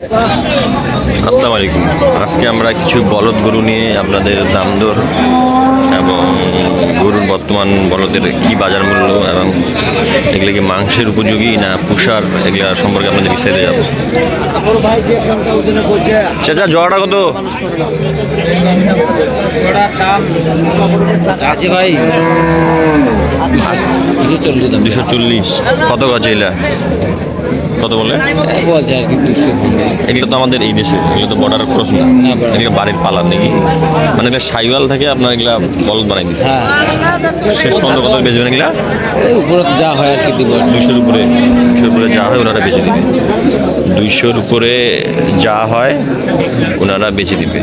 আসসালামু আলাইকুম। আজকে আমরা কিছু বলদ গরু নিয়ে আপনাদের দাম দর এবং গরুর বর্তমান বলদের কি বাজার মূল্য এবং এগুলো কি মাংসের উপযোগী না পুষার এগুলো সম্পর্কে আপনাদের বিস্তারিত যাব চাচা জড়াটা কত? আছে ভাই দুশো চল্লিশ। কত গজ এলা? কত বলে? বলছে আর কি দুশো এগুলো তো আমাদের এই দেশে এগুলো তো বর্ডার ক্রস না এগুলো বাড়ির পালার নাকি? মানে এগুলো সাইওয়াল থেকে আপনার এগুলা বলদ বানাই দিচ্ছে হ্যাঁ। শেষ পর্যন্ত কত বেচবেন এগুলা? উপরে যা হয় আর কি দিব। দুইশোর উপরে দুইশোর উপরে যা হয় ওনারা বেচে দিবে। দুইশোর উপরে যা হয় ওনারা বেচে দিবে।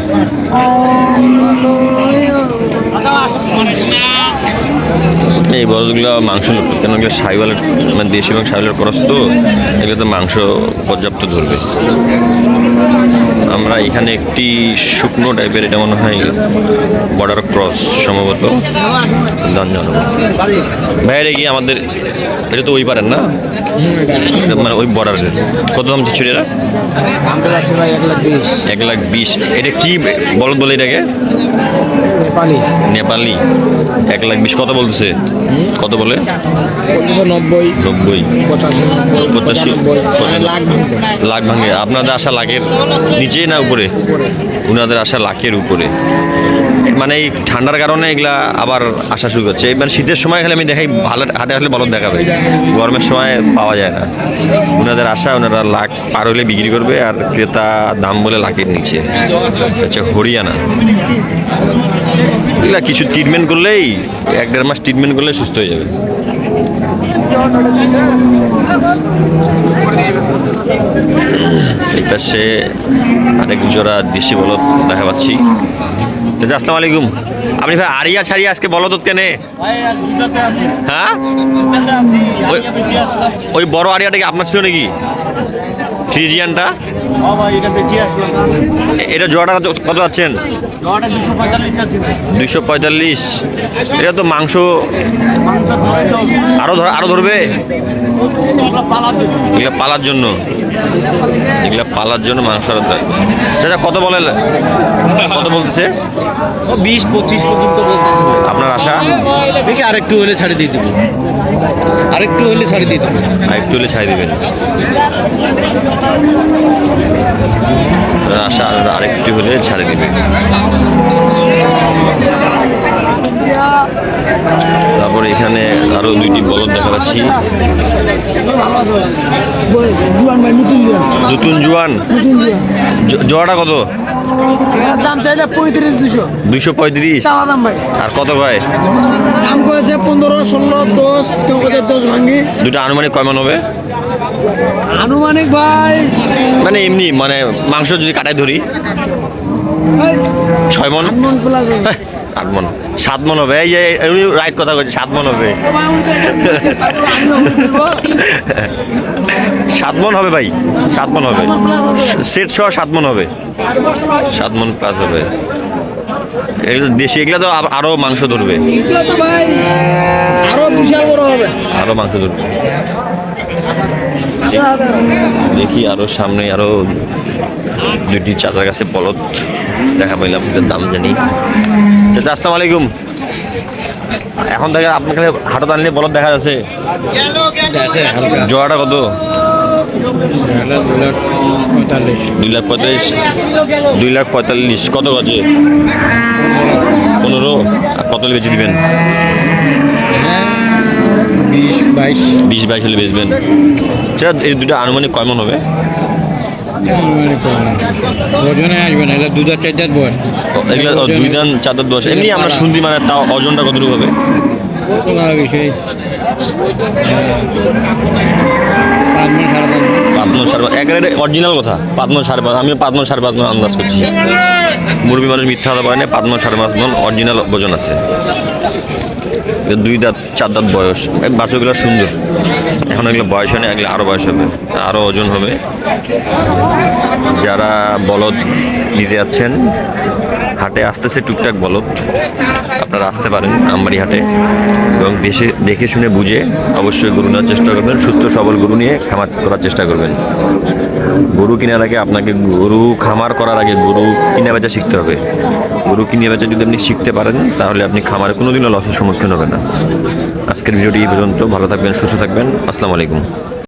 এই বলদগুলো মাংস কেন এগুলো সাইওয়ালের মানে দেশি এবং সাইওয়ালের খরচ তো? এগুলো তো মাংস পর্যাপ্ত ধরবে। আমরা এখানে একটি শুকনো টাইপের এটা মনে হয় বর্ডার ক্রস সম্ভবত। ধন্যবাদ। বাইরে গিয়ে আমাদের, এটা তো ওই পারেন না? মানে ওই বর্ডারের কত দাম আছে ভাই এক লাখ বিশ। এটা কি বল বলে এটাকে? নেপালি। নেপালি। এক লাখ বিশ। কত বলতেছে? কত বলে? নব্বই। নব্বই। পঁচাশি। লাখ ভাঙে। আপনাদের আশা লাখের নিচে না উপরে। উনাদের আশা লাখের উপরে। মানে এই ঠান্ডার কারণে এগুলা আবার আসা শুরু করছে। এবার শীতের সময় খালি আমি দেখাই ভালো হাটে আসলে বলদ দেখাবে। গরমের সময় পাওয়া যায় না। ওনাদের আশা ওনারা লাখ পার হলে বিক্রি করবে আর ক্রেতা দাম বলে লাখের নিচে। আচ্ছা হরিয়ানা। এগুলা কিছু ট্রিটমেন্ট করলেই, এক দেড় মাস ট্রিটমেন্ট করলে সুস্থ হয়ে যাবে। এই পাশে আরেক জোড়া দেশি বলদ দেখা পাচ্ছি। আসসালামু আলাইকুম। আপনি ভাই আরিয়া ছাড়িয়া আজকে বলো তো কেনে হ্যাঁ? ওই- বড় আরিয়াটা কি আপনার ছিল নাকি? থ্রি জিয়ানটা এটা জোড়াটা কত কত আছেন দুইশো পঁয়তাল্লিশ এটা তো মাংস আরও ধর আরও ধরবে? এগুলো পালার জন্য। এগুলো পালার জন্য। মাংস আরও সেটা কত বলে কত বলতেছে? বিশ পঁচিশ পর্যন্ত বলতেছে। আপনার আশা? দেখি আরেকটু হলে ছাড়ি দিয়ে দেবো। আরেকটু হলে ছাড়ি দিয়ে দেবো। আর একটু হলে ছাই দেবেন। আরেকটু হলে ছাড়ে দেবে। তারপর এখানে আরও দুইটি বলদ দেখা জুয়ান ভাই নতুন জুয়ান। নতুন জোয়ান? জোয়াটা কত? দাম চাইলে পঁয়ত্রিশ দুশো। দুইশো পঁয়ত্রিশ? দাম ভাই। আর কত কয় দাম করেছে পনেরো ষোলো দশ কেউ কোথায় দশ ভাঙ্গি দুটো আনুমানিক কয় মান হবে? আনুমানিক ভাই। মানে এমনি মানে মাংস যদি কাটায় ধরি। ছয় মন? প্লাস আট মন সাত মন হবে। এই যে উনি রাইট কথা কইছে সাত মন হবে। সাত মন হবে ভাই সাত মন হবে। সাত। সেট সহ সাত মন হবে। সাত মন প্লাস হবে। এগুলো দেশি, এগুলো তো আরও মাংস ধরবে। আরও মাংস ধরবে। দেখি আরও সামনে আরও দুটি চাচার কাছে বলদ দেখা পাইলাম দাম জানি। আসসালামু আলাইকুম। এখন থেকে আপনার কাছে হাটত আনলে বলদ দেখা যাচ্ছে। জোড়াটা কত? দুই লাখ পঁয়তাল্লিশ। দুই লাখ পঁয়তাল্লিশ। কত গজে পনেরো। আর কত বেঁচে দিবেন? বিশ বাইশ। বিশ বাইশ হলে বেচবেন। সেটা এই দুটো আনুমানিক কয় মন হবে? ওজনে আসবে না এটা দুধ চার চার বয়। এগুলো দুই দান চাদর দশ এমনি আমরা শুনছি মানে তাও ওজনটা কতটুকু হবে? বিষয় একেবারে অরিজিনাল কথা। পাঁচ সার আমি পাঁচ সার পাঁচ মন সাড়ে আন্দাজ করছি। মুরগি মানুষ মিথ্যা হতে পারে না, পাঁচ মন, সাড়ে পাঁচ মন অরিজিনাল ওজন আছে। দুই দাঁত, চার দাঁত বয়স বাছুরগুলো সুন্দর। এখন এগুলো বয়স হয় না, এগুলো আরও বয়স হবে আরও ওজন হবে। যারা বলদ নিতে যাচ্ছেন হাটে আসতেছে টুকটাক বলদ। আপনারা আসতে পারেন আমবাড়ি হাটে। এবং দেশে দেখে শুনে বুঝে অবশ্যই গরু নেওয়ার চেষ্টা করবেন। সুস্থ, সবল গরু নিয়ে খামার করার চেষ্টা করবেন। গরু কেনার আগে আপনাকে গরু খামার করার আগে গরু কিনে বেচা শিখতে হবে। গরু কিনে বেচা যদি আপনি শিখতে পারেন, তাহলে আপনি খামারে কোনোদিনও লসের সম্মুখীন হবেন না। আজকের ভিডিওটি এই পর্যন্ত। ভালো থাকবেন, সুস্থ থাকবেন। আসসালামু আলাইকুম।